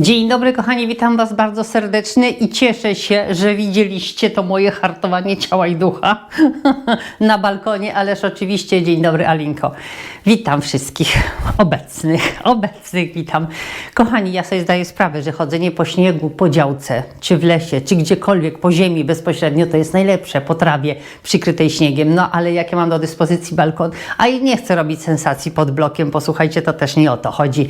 Dzień dobry kochani, witam Was bardzo serdecznie i cieszę się, że widzieliście to moje hartowanie ciała i ducha na balkonie, ależ oczywiście dzień dobry Alinko. Witam wszystkich obecnych, obecnych witam. Kochani, ja sobie zdaję sprawę, że chodzenie po śniegu, po działce, czy w lesie, czy gdziekolwiek, po ziemi bezpośrednio to jest najlepsze, po trawie przykrytej śniegiem, no ale jak ja mam do dyspozycji balkon, a i nie chcę robić sensacji pod blokiem, posłuchajcie, to też nie o to chodzi.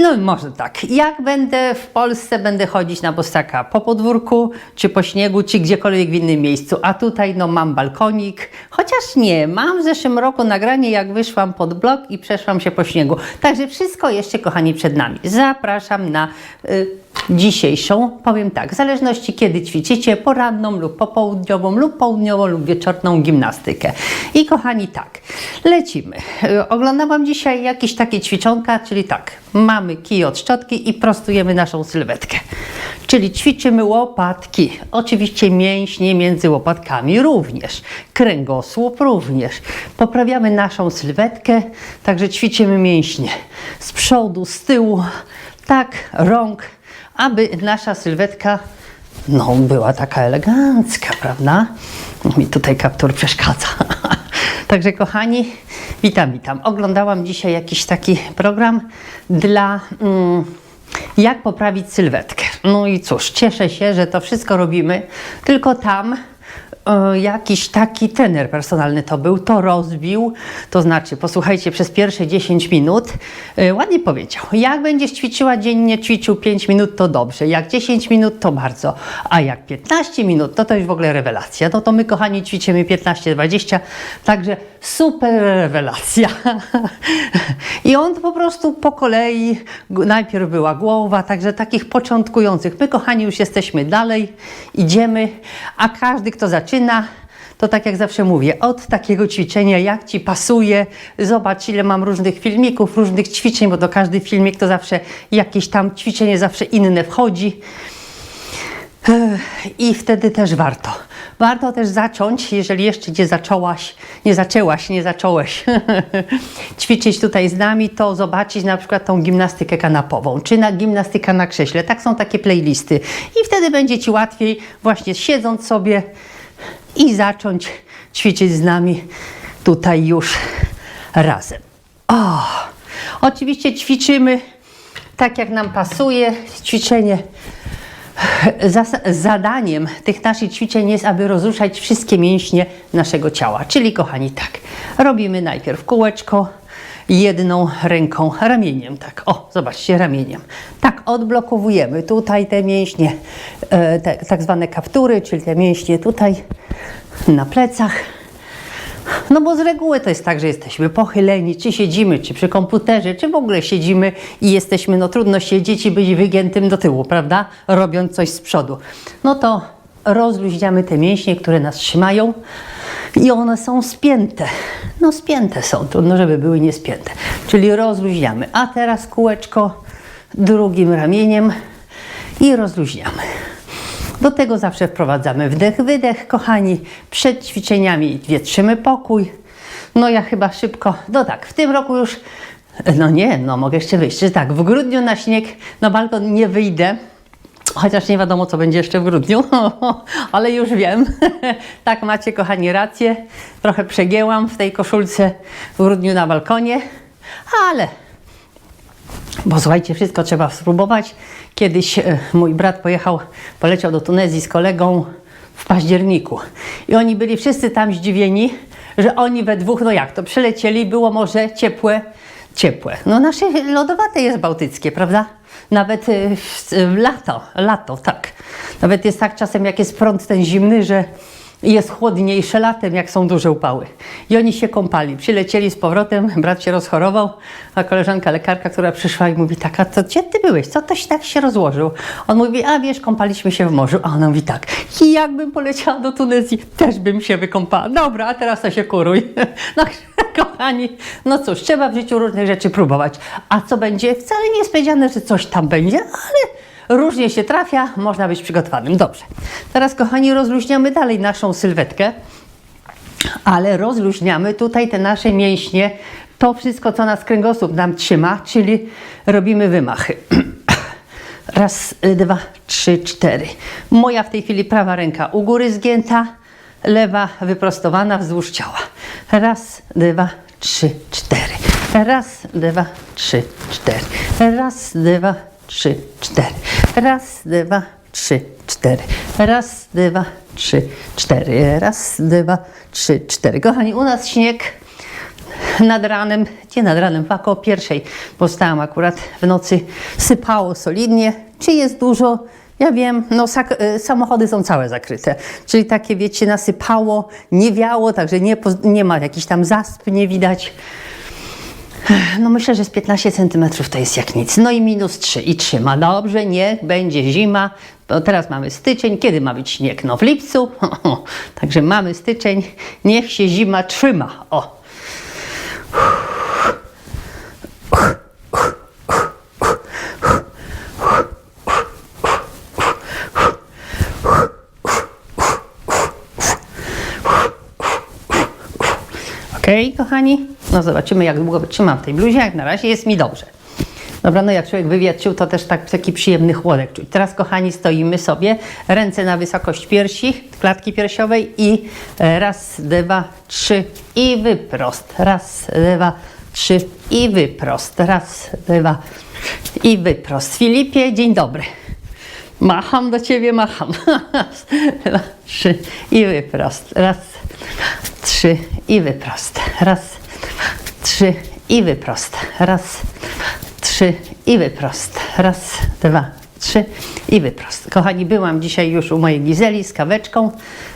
No może tak. Jak będę w Polsce, będę chodzić na bostaka po podwórku, czy po śniegu, czy gdziekolwiek w innym miejscu. A tutaj no mam balkonik, chociaż nie, mam w zeszłym roku nagranie jak wyszłam pod blok i przeszłam się po śniegu. Także wszystko jeszcze kochani przed nami. Zapraszam na y, dzisiejszą, powiem tak, w zależności kiedy ćwiczycie, poranną lub popołudniową lub południową lub wieczorną gimnastykę. I kochani tak, lecimy. Y, Oglądałam dzisiaj jakieś takie ćwiczonka, czyli tak, mamy kij od szczotki i prostujemy naszą sylwetkę. Czyli ćwiczymy łopatki, oczywiście mięśnie między łopatkami również, kręgosłup również. Poprawiamy naszą sylwetkę, także ćwiczymy mięśnie z przodu, z tyłu, tak, rąk, aby nasza sylwetka no, była taka elegancka, prawda? Mi tutaj kaptur przeszkadza. Także kochani, witam, witam. Oglądałam dzisiaj jakiś taki program dla mm, jak poprawić sylwetkę. No i cóż, cieszę się, że to wszystko robimy, tylko tam jakiś taki trener personalny to był, to rozbił, to znaczy, posłuchajcie, przez pierwsze 10 minut e, ładnie powiedział, jak będziesz ćwiczyła dziennie, ćwiczył 5 minut, to dobrze, jak 10 minut, to bardzo, a jak 15 minut, to to już w ogóle rewelacja. No to my, kochani, ćwiczymy 15-20, także super rewelacja. I on po prostu po kolei, najpierw była głowa, także takich początkujących. My, kochani, już jesteśmy dalej, idziemy, a każdy, kto zaczyna, to tak jak zawsze mówię, od takiego ćwiczenia, jak Ci pasuje, zobacz ile mam różnych filmików, różnych ćwiczeń, bo do każdy filmik to zawsze jakieś tam ćwiczenie zawsze inne wchodzi. I wtedy też warto. Warto też zacząć, jeżeli jeszcze nie zaczęłaś, nie zaczęłaś, nie zacząłeś ćwiczyć tutaj z nami, to zobaczyć na przykład tą gimnastykę kanapową, czy na gimnastyka na krześle. Tak są takie playlisty. I wtedy będzie Ci łatwiej właśnie siedząc sobie i zacząć ćwiczyć z nami tutaj już razem. O, oczywiście ćwiczymy tak, jak nam pasuje. Ćwiczenie zadaniem tych naszych ćwiczeń jest, aby rozruszać wszystkie mięśnie naszego ciała. Czyli, kochani, tak, robimy najpierw kółeczko jedną ręką, ramieniem, tak, o, zobaczcie, ramieniem. Tak, odblokowujemy tutaj te mięśnie, e, te tak zwane kaptury, czyli te mięśnie tutaj na plecach. No bo z reguły to jest tak, że jesteśmy pochyleni, czy siedzimy, czy przy komputerze, czy w ogóle siedzimy i jesteśmy, no trudno siedzieć i być wygiętym do tyłu, prawda? Robiąc coś z przodu. No to rozluźniamy te mięśnie, które nas trzymają i one są spięte. No spięte są, trudno, żeby były niespięte. Czyli rozluźniamy. A teraz kółeczko drugim ramieniem i rozluźniamy. Do tego zawsze wprowadzamy wdech, wydech, kochani. Przed ćwiczeniami wietrzymy pokój. No ja chyba szybko, no tak, w tym roku już, no nie, no mogę jeszcze wyjść, że tak, w grudniu na śnieg na balkon nie wyjdę. Chociaż nie wiadomo, co będzie jeszcze w grudniu, ale już wiem. tak macie, kochani, rację. Trochę przegięłam w tej koszulce w grudniu na balkonie, ale bo słuchajcie, wszystko trzeba spróbować. Kiedyś e, mój brat pojechał, poleciał do Tunezji z kolegą w październiku. I oni byli wszyscy tam zdziwieni, że oni we dwóch, no jak to, przylecieli, było morze ciepłe, ciepłe. No nasze lodowate jest bałtyckie, prawda? Nawet e, w, w lato, lato, tak. Nawet jest tak czasem, jak jest prąd ten zimny, że jest chłodniejsze latem, jak są duże upały. I oni się kąpali. Przylecieli z powrotem, brat się rozchorował, a koleżanka lekarka, która przyszła i mówi tak, a to gdzie ty byłeś? Co toś tak się rozłożył? On mówi, a wiesz, kąpaliśmy się w morzu. A ona mówi tak, i jakbym poleciała do Tunezji, też bym się wykąpała. Dobra, a teraz to się kuruj. No, kochani, no cóż, trzeba w życiu różnych rzeczy próbować. A co będzie? Wcale nie jest powiedziane, że coś tam będzie, ale Różnie się trafia, można być przygotowanym. Dobrze. Teraz, kochani, rozluźniamy dalej naszą sylwetkę, ale rozluźniamy tutaj te nasze mięśnie to wszystko, co nas kręgosłup nam trzyma, czyli robimy wymachy. Raz, dwa, trzy, cztery. Moja w tej chwili prawa ręka u góry zgięta, lewa wyprostowana wzdłuż ciała. Raz, dwa, trzy, cztery. Raz, dwa, trzy, cztery. Raz, dwa, trzy, cztery. Raz, dwa, trzy, cztery. Raz, dwa, trzy, cztery. Raz, dwa, trzy, cztery. Kochani, u nas śnieg nad ranem, nie nad ranem, w pierwszej, bo stałam akurat w nocy, sypało solidnie. Czy jest dużo? Ja wiem, no y, samochody są całe zakryte, czyli takie wiecie, nasypało, nie wiało, także nie, nie ma jakichś tam zasp, nie widać. No myślę, że z 15 cm to jest jak nic. No i minus 3 i trzyma. Dobrze, niech będzie zima. To teraz mamy styczeń. Kiedy ma być śnieg? No w lipcu. Także mamy styczeń. Niech się zima trzyma. O. Okej, kochani? No zobaczymy, jak długo wytrzymam w tej bluzie. Jak na razie jest mi dobrze. Dobra, no jak człowiek wywietrzył, to też tak taki przyjemny chłodek czuć. Teraz, kochani, stoimy sobie, ręce na wysokość piersi, klatki piersiowej i e, raz, dwa, trzy i wyprost. Raz, dwa, trzy i wyprost. Raz, dwa i wyprost. Filipie, dzień dobry. Macham do ciebie, macham. Raz, dwa, trzy i wyprost. Raz, trzy i wyprost. Raz, trzy i wyprost. Raz, trzy i wyprost. Raz, dwa, trzy i wyprost. Kochani, byłam dzisiaj już u mojej Gizeli z kaweczką.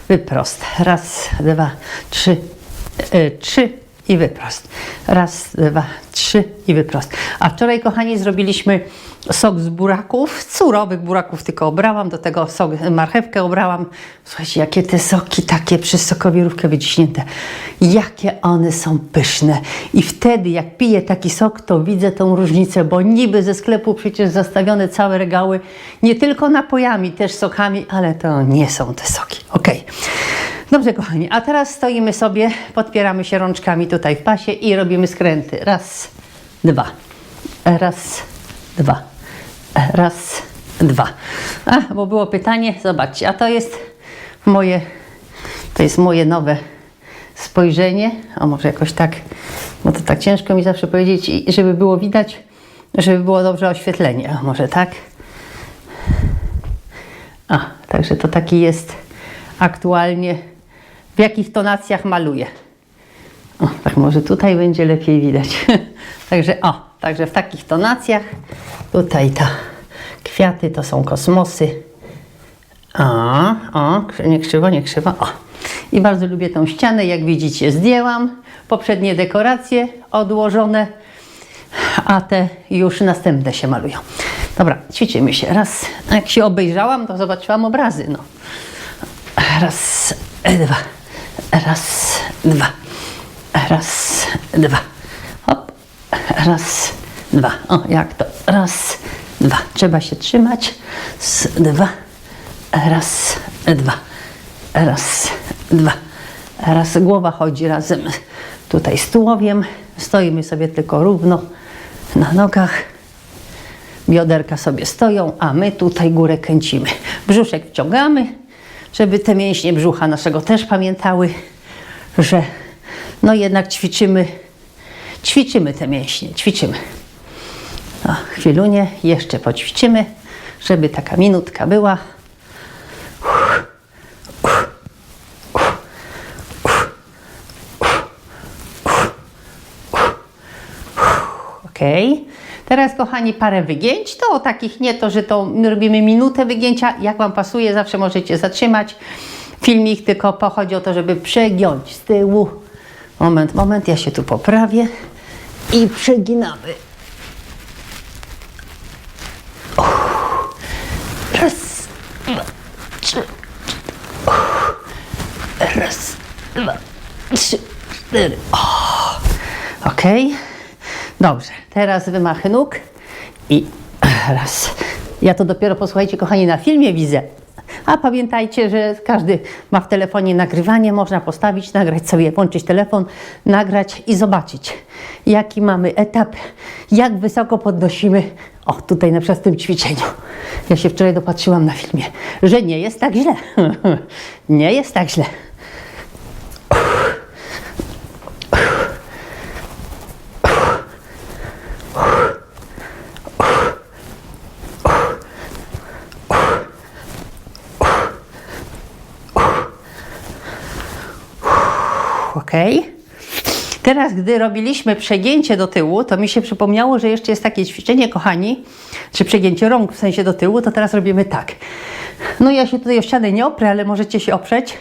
Wyprost. Raz, dwa, trzy, e, trzy i wyprost. Raz, dwa, trzy i wyprost. A wczoraj, kochani, zrobiliśmy sok z buraków, z surowych buraków tylko obrałam, do tego sok, marchewkę obrałam. Słuchajcie, jakie te soki takie przez sokowirówkę wyciśnięte. Jakie one są pyszne. I wtedy, jak piję taki sok, to widzę tą różnicę, bo niby ze sklepu przecież zastawione całe regały, nie tylko napojami, też sokami, ale to nie są te soki. Okej. Dobrze, kochani, a teraz stoimy sobie, podpieramy się rączkami tutaj w pasie i robimy skręty. Raz, dwa, raz, dwa, raz, dwa. A, bo było pytanie, zobaczcie, a to jest moje, to jest moje nowe spojrzenie. O, może jakoś tak, bo to tak ciężko mi zawsze powiedzieć, żeby było widać, żeby było dobrze oświetlenie. O, może tak. A, także to taki jest aktualnie, w jakich tonacjach maluję. O, tak może tutaj będzie lepiej widać. także o, także w takich tonacjach. Tutaj ta kwiaty to są kosmosy. O, o, nie krzywo, nie krzywo. O. I bardzo lubię tą ścianę, jak widzicie, zdjęłam. Poprzednie dekoracje odłożone, a te już następne się malują. Dobra, ćwiczymy się. Raz, jak się obejrzałam, to zobaczyłam obrazy. No. Raz, dwa, raz, dwa, raz, dwa. Hop, raz, dwa. O, jak to? Raz, dwa. Trzeba się trzymać. Z, dwa, raz, dwa, raz, dwa. Raz głowa chodzi razem tutaj z tułowiem. Stoimy sobie tylko równo na nogach. Bioderka sobie stoją, a my tutaj górę kręcimy. Brzuszek wciągamy, żeby te mięśnie brzucha naszego też pamiętały, że no jednak ćwiczymy, ćwiczymy te mięśnie, ćwiczymy. No, chwilunię, jeszcze poćwiczymy, żeby taka minutka była. Ok. Teraz, kochani, parę wygięć. To takich nie to, że to my robimy minutę wygięcia. Jak Wam pasuje, zawsze możecie zatrzymać filmik, tylko pochodzi o to, żeby przegiąć z tyłu. Moment, moment, ja się tu poprawię. I przeginamy. Raz, dwa, trzy. Raz, dwa, trzy, cztery. Okej. Dobrze, teraz wymachy nóg i raz. Ja to dopiero, posłuchajcie, kochani, na filmie widzę. A pamiętajcie, że każdy ma w telefonie nagrywanie, można postawić, nagrać sobie, włączyć telefon, nagrać i zobaczyć, jaki mamy etap, jak wysoko podnosimy. O, tutaj na przykład w tym ćwiczeniu. Ja się wczoraj dopatrzyłam na filmie, że nie jest tak źle. nie jest tak źle. Ok. Teraz, gdy robiliśmy przegięcie do tyłu, to mi się przypomniało, że jeszcze jest takie ćwiczenie, kochani, czy przegięcie rąk w sensie do tyłu, to teraz robimy tak. No ja się tutaj o ścianę nie oprę, ale możecie się oprzeć.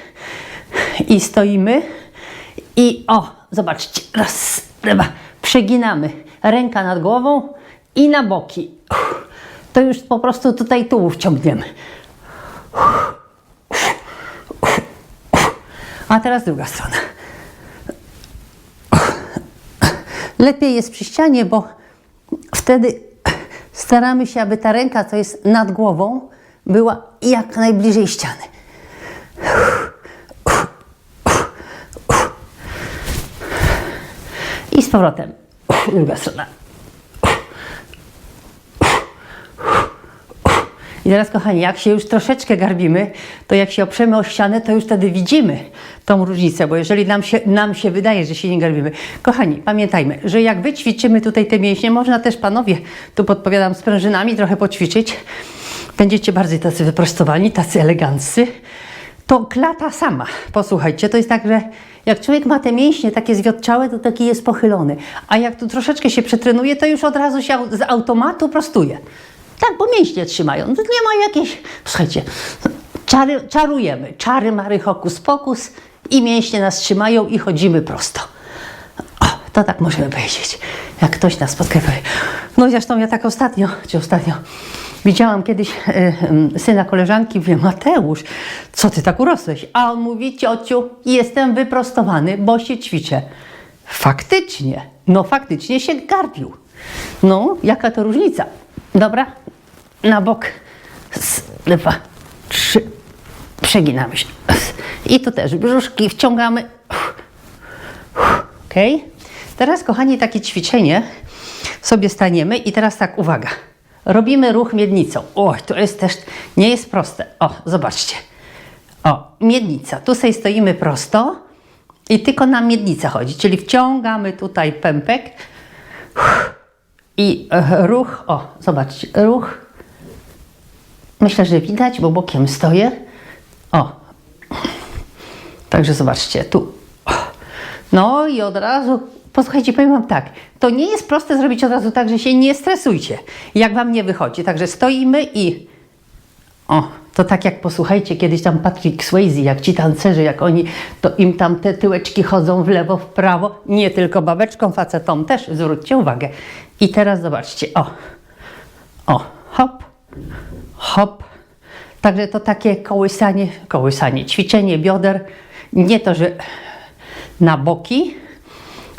I stoimy. I o, zobaczcie, raz, dwa, przeginamy. Ręka nad głową i na boki. To już po prostu tutaj tułów ciągniemy. A teraz druga strona. Lepiej jest przy ścianie, bo wtedy staramy się, aby ta ręka, co jest nad głową, była jak najbliżej ściany. I z powrotem. Druga strona. I teraz, kochani, jak się już troszeczkę garbimy, to jak się oprzemy o ścianę, to już wtedy widzimy tą różnicę, bo jeżeli nam się, nam się wydaje, że się nie garbimy. Kochani, pamiętajmy, że jak wyćwiczymy tutaj te mięśnie, można też panowie, tu podpowiadam, z prężynami trochę poćwiczyć. Będziecie bardziej tacy wyprostowani, tacy eleganccy. To klata sama, posłuchajcie, to jest tak, że jak człowiek ma te mięśnie takie zwiotczałe, to taki jest pochylony. A jak tu troszeczkę się przetrenuje, to już od razu się z automatu prostuje. Tak, bo mięśnie trzymają. To nie ma jakiejś. Słuchajcie, czary, czarujemy. Czary, mary, hokus pokus i mięśnie nas trzymają i chodzimy prosto. O, to tak możemy powiedzieć. Jak ktoś nas spotka powie. No zresztą ja tak ostatnio, czy ostatnio, widziałam kiedyś em, syna koleżanki, mówię, Mateusz, co ty tak urosłeś? A on mówi, ciociu, jestem wyprostowany, bo się ćwiczę. Faktycznie, no faktycznie się garbił. No, jaka to różnica. Dobra, na bok. Dwa, trzy. Przeginamy się. I tu też brzuszki wciągamy. Ok. Teraz, kochani, takie ćwiczenie sobie staniemy i teraz tak, uwaga. Robimy ruch miednicą. Oj, to jest też, nie jest proste. O, zobaczcie. O, miednica. Tu sobie stoimy prosto i tylko nam miednica chodzi, czyli wciągamy tutaj pępek i e, ruch, o, zobaczcie, ruch. Myślę, że widać, bo bokiem stoję. O. Także zobaczcie, tu. No i od razu, posłuchajcie, powiem Wam tak, to nie jest proste zrobić od razu tak, że się nie stresujcie, jak Wam nie wychodzi. Także stoimy i o, to tak jak posłuchajcie, kiedyś tam Patrick Swayze, jak ci tancerzy, jak oni, to im tam te tyłeczki chodzą w lewo, w prawo, nie tylko babeczką, facetom też, zwróćcie uwagę. I teraz zobaczcie, o, o, hop, hop. Także to takie kołysanie, kołysanie, ćwiczenie bioder, nie to, że na boki,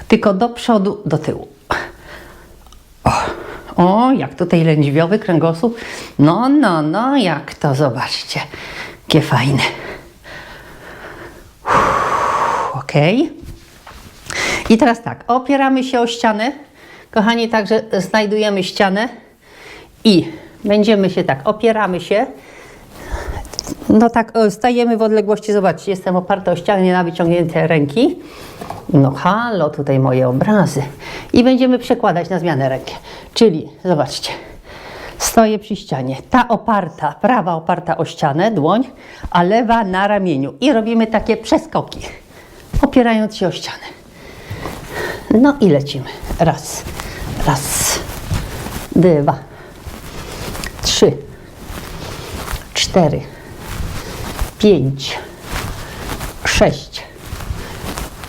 tylko do przodu, do tyłu. O, jak tutaj lędźwiowy kręgosłup. No, no, no, jak to, zobaczcie. Jakie fajne. Ok. I teraz tak, opieramy się o ścianę. Kochani, także znajdujemy ścianę i będziemy się tak, opieramy się. No tak, o, stajemy w odległości, zobaczcie, jestem oparta o ścianę na wyciągnięte ręki. No halo, tutaj moje obrazy. I będziemy przekładać na zmianę rękę. Czyli, zobaczcie, stoję przy ścianie. Ta oparta, prawa oparta o ścianę, dłoń, a lewa na ramieniu. I robimy takie przeskoki, opierając się o ścianę. No i lecimy. Raz, raz, dwa, trzy, cztery, pięć, sześć,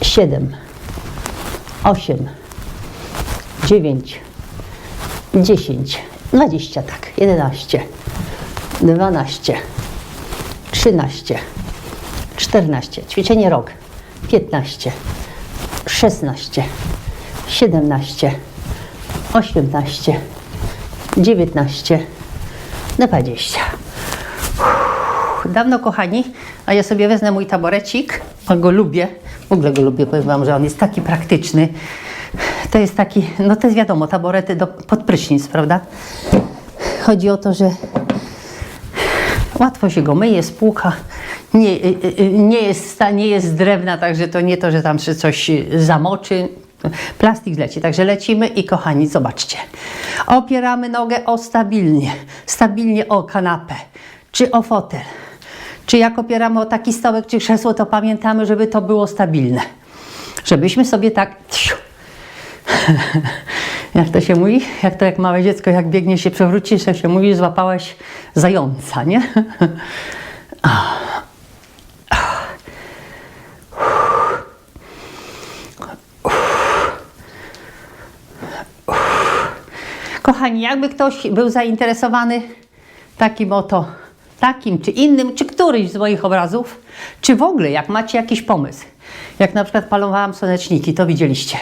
siedem, osiem, dziewięć, dziesięć, dwadzieścia, tak, jedenaście, dwanaście, trzynaście, czternaście, ćwiczenie rok, piętnaście, szesnaście, siedemnaście, osiemnaście, dziewiętnaście, dwadzieścia. dawno, kochani, a ja sobie wezmę mój taborecik, bo go lubię, w ogóle go lubię, powiem Wam, że on jest taki praktyczny. To jest taki, no to jest wiadomo, taborety do, pod prysznic, prawda? Chodzi o to, że łatwo się go myje, spłuka. Nie, y, y, y, nie, jest, nie jest z drewna, także to nie to, że tam się coś zamoczy. Plastik leci, także lecimy i kochani, zobaczcie. Opieramy nogę o stabilnie, stabilnie o kanapę, czy o fotel. Czy jak opieramy o taki stołek, czy krzesło, to pamiętamy, żeby to było stabilne. Żebyśmy sobie tak jak to się mówi? Jak to jak małe dziecko, jak biegnie się przewrócisz, to się mówi, złapałaś zająca, nie? Kochani, jakby ktoś był zainteresowany takim oto, takim czy innym, czy któryś z moich obrazów, czy w ogóle jak macie jakiś pomysł, jak na przykład palowałam słoneczniki, to widzieliście.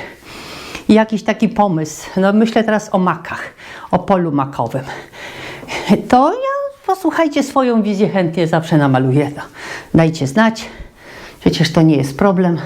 I jakiś taki pomysł, no myślę teraz o makach, o polu makowym, to ja posłuchajcie swoją wizję, chętnie zawsze namaluję. No, dajcie znać, przecież to nie jest problem.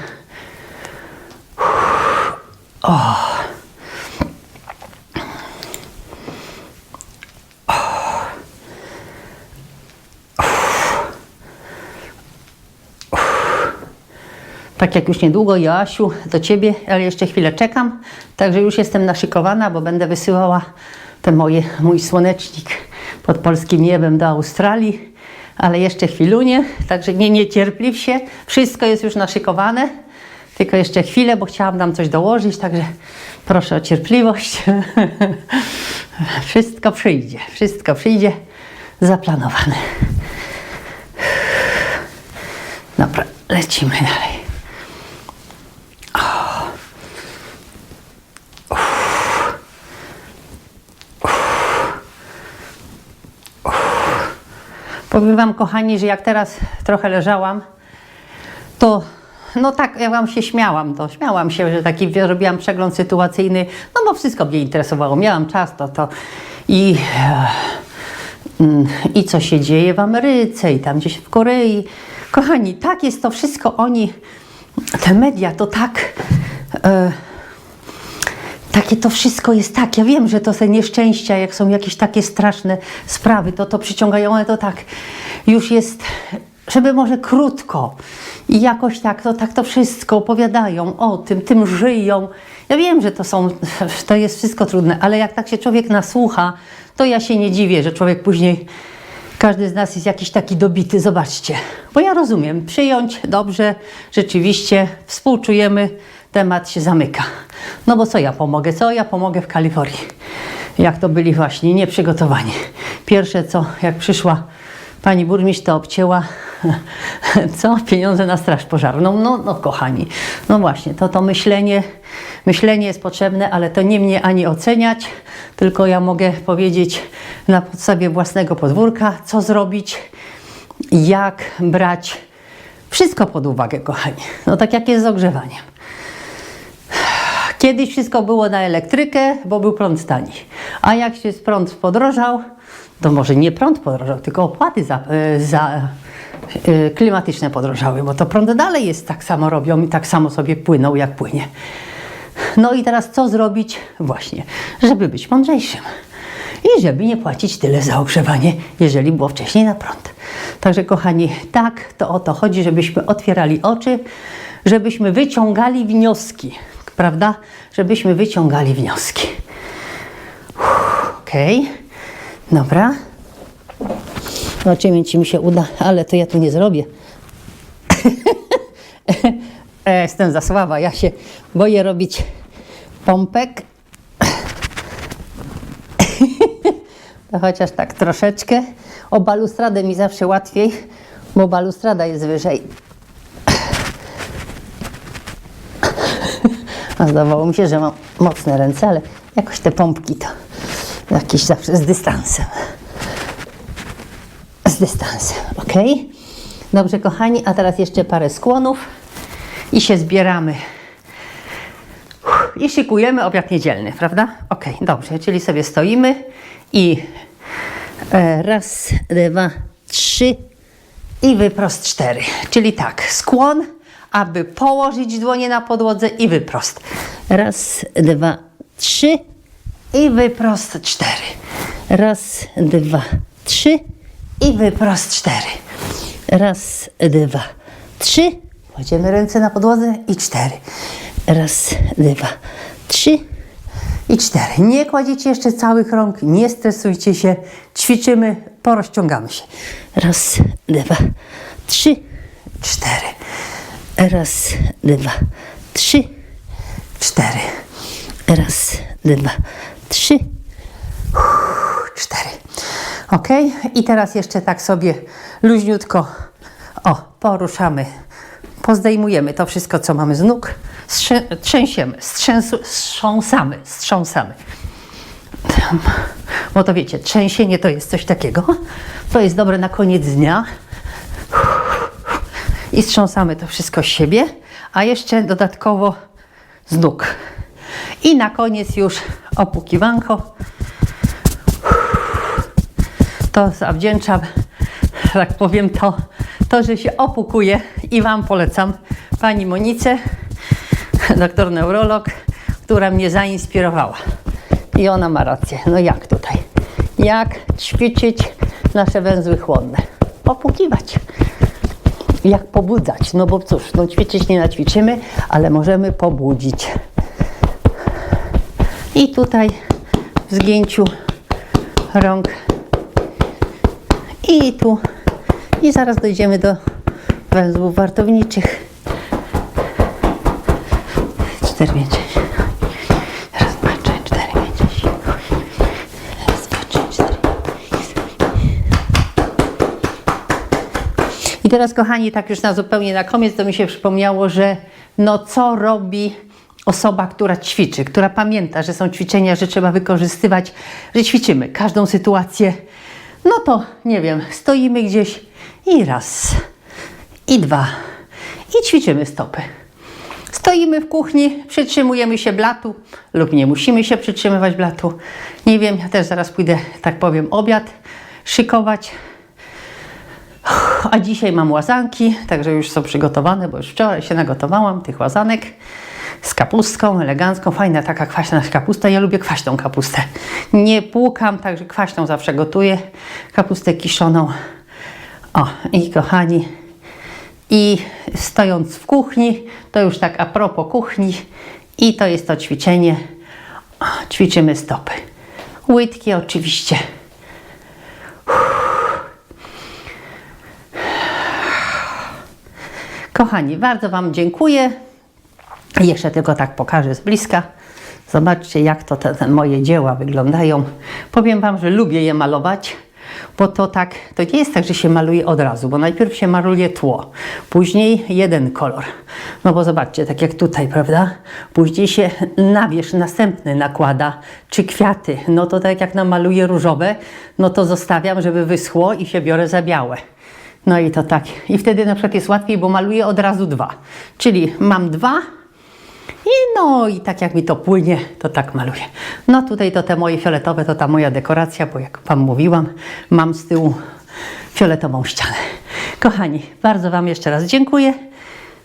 Tak jak już niedługo, Joasiu, do Ciebie, ale jeszcze chwilę czekam. Także już jestem naszykowana, bo będę wysyłała ten moje, mój słonecznik pod polskim niebem do Australii. Ale jeszcze chwilunię, także nie niecierpliw się. Wszystko jest już naszykowane. Tylko jeszcze chwilę, bo chciałam nam coś dołożyć, także proszę o cierpliwość. Wszystko przyjdzie, wszystko przyjdzie zaplanowane. Dobra, lecimy dalej. Powiem Wam, kochani, że jak teraz trochę leżałam, to no tak, ja Wam się śmiałam, to śmiałam się, że taki robiłam przegląd sytuacyjny, no bo wszystko mnie interesowało, miałam czas, to to. I, mm, i co się dzieje w Ameryce i tam gdzieś w Korei. Kochani, tak jest to wszystko, oni, te media to tak... E, takie to wszystko jest tak. Ja wiem, że to te nieszczęścia, jak są jakieś takie straszne sprawy, to to przyciągają, ale to tak już jest, żeby może krótko i jakoś tak to, tak to wszystko opowiadają o tym, tym żyją. Ja wiem, że to są, to jest wszystko trudne, ale jak tak się człowiek nasłucha, to ja się nie dziwię, że człowiek później każdy z nas jest jakiś taki dobity, zobaczcie. Bo ja rozumiem, przyjąć dobrze, rzeczywiście współczujemy, temat się zamyka. No bo co ja pomogę? Co ja pomogę w Kalifornii? Jak to byli właśnie nieprzygotowani. Pierwsze co, jak przyszła pani burmistrz, to obcięła co? Pieniądze na straż pożarną. No, no kochani, no właśnie, to to myślenie, myślenie jest potrzebne, ale to nie mnie ani oceniać, tylko ja mogę powiedzieć na podstawie własnego podwórka, co zrobić, jak brać wszystko pod uwagę, kochani. No tak jak jest z ogrzewaniem. Kiedyś wszystko było na elektrykę, bo był prąd tani. A jak się prąd podrożał, to może nie prąd podrożał, tylko opłaty za, e, za e, klimatyczne podrożały, bo to prąd dalej jest tak samo robią i tak samo sobie płyną, jak płynie. No i teraz co zrobić? Właśnie, żeby być mądrzejszym i żeby nie płacić tyle za ogrzewanie, jeżeli było wcześniej na prąd. Także kochani, tak to o to chodzi, żebyśmy otwierali oczy, żebyśmy wyciągali wnioski, prawda? Żebyśmy wyciągali wnioski. Okej, dobra. Zobaczymy, czy mi się uda, ale to ja tu nie zrobię. E, Jestem za słaba, ja się boję robić pompek. To chociaż tak troszeczkę. O balustradę mi zawsze łatwiej, bo balustrada jest wyżej. Zdawało mi się, że mam mocne ręce, ale jakoś te pompki to jakieś zawsze z dystansem. Z dystansem, ok? Dobrze, kochani, a teraz jeszcze parę skłonów i się zbieramy. I szykujemy obiad niedzielny, prawda? Ok, dobrze, czyli sobie stoimy i e, raz, dwa, trzy, i wyprost cztery. Czyli tak, skłon, aby położyć dłonie na podłodze i wyprost. Raz, dwa, trzy i wyprost cztery. Raz, dwa, trzy i wyprost cztery. Raz, dwa, trzy. Kładziemy ręce na podłodze i cztery. Raz, dwa, trzy i cztery. Nie kładziecie jeszcze całych rąk, nie stresujcie się. Ćwiczymy, porozciągamy się. Raz, dwa, trzy, cztery. Raz, dwa, trzy, cztery. Raz, dwa, trzy, cztery. Ok? I teraz jeszcze tak sobie luźniutko o, poruszamy. Pozdejmujemy to wszystko, co mamy z nóg. Strzę, trzęsiemy, strzęsu, strząsamy, strząsamy. Bo to wiecie, trzęsienie to jest coś takiego. To jest dobre na koniec dnia. I strząsamy to wszystko z siebie, a jeszcze dodatkowo z nóg. I na koniec już opukiwanko to zawdzięczam, tak powiem, to, to, że się opukuję i Wam polecam Pani Monice, doktor neurolog, która mnie zainspirowała. I ona ma rację. No jak tutaj? Jak ćwiczyć nasze węzły chłonne? Opukiwać. Jak pobudzać? No bo cóż, no ćwiczyć nie naćwiczymy, ale możemy pobudzić. I tutaj w zgięciu rąk i tu. I zaraz dojdziemy do węzłów wartowniczych. 4, 5, 6. Raz, dwa, trzy, cztery, pięć, sześć. Raz, dwa, trzy, cztery. I teraz, kochani, tak już na zupełnie na koniec, to mi się przypomniało, że no co robi osoba, która ćwiczy, która pamięta, że są ćwiczenia, że trzeba wykorzystywać, że ćwiczymy każdą sytuację. No to, nie wiem, stoimy gdzieś i raz, i dwa, i ćwiczymy stopy. Stoimy w kuchni, przytrzymujemy się blatu lub nie musimy się przytrzymywać blatu. Nie wiem, ja też zaraz pójdę, tak powiem, obiad szykować. A dzisiaj mam łazanki, także już są przygotowane, bo już wczoraj się nagotowałam tych łazanek z kapustką elegancką. Fajna taka kwaśna kapusta. Ja lubię kwaśną kapustę. Nie płukam, także kwaśną zawsze gotuję. Kapustę kiszoną. O, i kochani, i stojąc w kuchni, to już tak a propos kuchni, i to jest to ćwiczenie. O, ćwiczymy stopy. Łydki oczywiście. Kochani, bardzo Wam dziękuję. Jeszcze tylko tak pokażę z bliska. Zobaczcie, jak to te, te moje dzieła wyglądają. Powiem Wam, że lubię je malować, bo to tak, to nie jest tak, że się maluje od razu, bo najpierw się maluje tło, później jeden kolor. No bo zobaczcie, tak jak tutaj, prawda? Później się na wierzch następny nakłada, czy kwiaty. No to tak jak namaluję różowe, no to zostawiam, żeby wyschło i się biorę za białe. No i to tak. I wtedy na przykład jest łatwiej, bo maluję od razu dwa. Czyli mam dwa i no i tak jak mi to płynie, to tak maluję. No tutaj to te moje fioletowe, to ta moja dekoracja, bo jak Wam mówiłam, mam z tyłu fioletową ścianę. Kochani, bardzo Wam jeszcze raz dziękuję.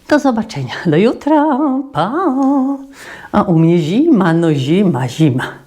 Do zobaczenia. Do jutra. Pa. A u mnie zima, no zima, zima.